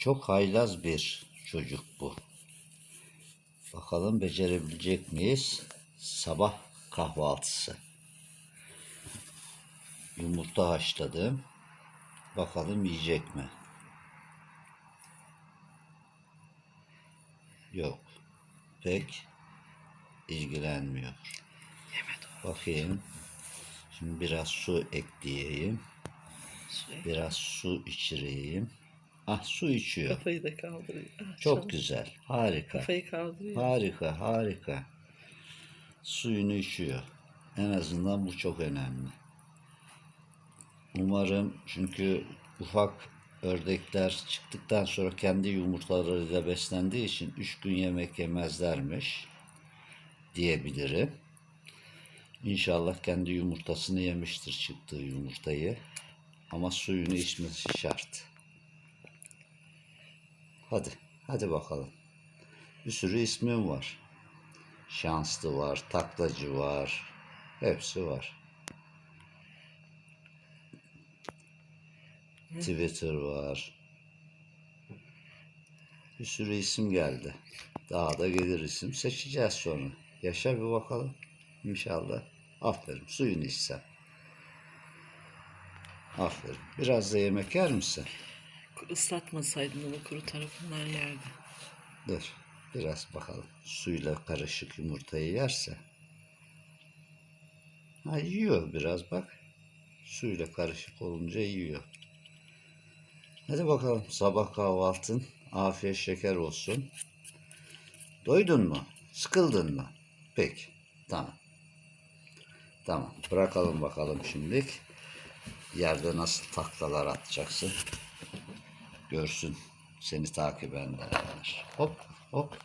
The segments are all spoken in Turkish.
Çok haylaz bir çocuk bu. Bakalım becerebilecek miyiz? Sabah kahvaltısı. Yumurta haşladım. Bakalım yiyecek mi? Yok. Pek ilgilenmiyor. Bakayım. Şimdi biraz su ekleyeyim. Biraz su içireyim. Ah su içiyor. Kafayı da kaldırıyor. Ah, Çok canım. güzel. Harika. Kafayı kaldırıyor. Harika, harika. Suyunu içiyor. En azından bu çok önemli. Umarım çünkü ufak ördekler çıktıktan sonra kendi yumurtalarıyla beslendiği için üç gün yemek yemezlermiş diyebilirim. İnşallah kendi yumurtasını yemiştir çıktığı yumurtayı. Ama suyunu içmesi şart. Hadi, hadi bakalım. Bir sürü ismim var. Şanslı var, taklacı var. Hepsi var. Twitter var. Bir sürü isim geldi. Daha da gelir isim. Seçeceğiz sonra. Yaşa bir bakalım. İnşallah. Aferin. Suyunu içsen. Aferin. Biraz da yemek yer misin? Islatmasaydın onu kuru tarafından yerdi. Dur. Biraz bakalım. Suyla karışık yumurtayı yerse. Ha yiyor biraz bak. Suyla karışık olunca yiyor. Hadi bakalım sabah kahvaltın afiyet şeker olsun. Doydun mu? Sıkıldın mı? Peki. Tamam. Tamam. Bırakalım bakalım şimdilik. Yerde nasıl taklalar atacaksın. Görsün. Seni takip edenler. Hop hop.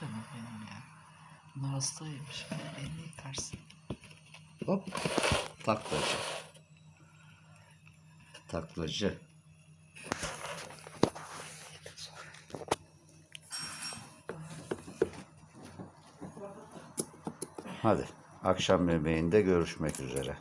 Canım benim ya. Bunlar hastaymış. Elini yıkarsın. Hop. Taklacı. Taklacı. Hadi. Akşam yemeğinde görüşmek üzere.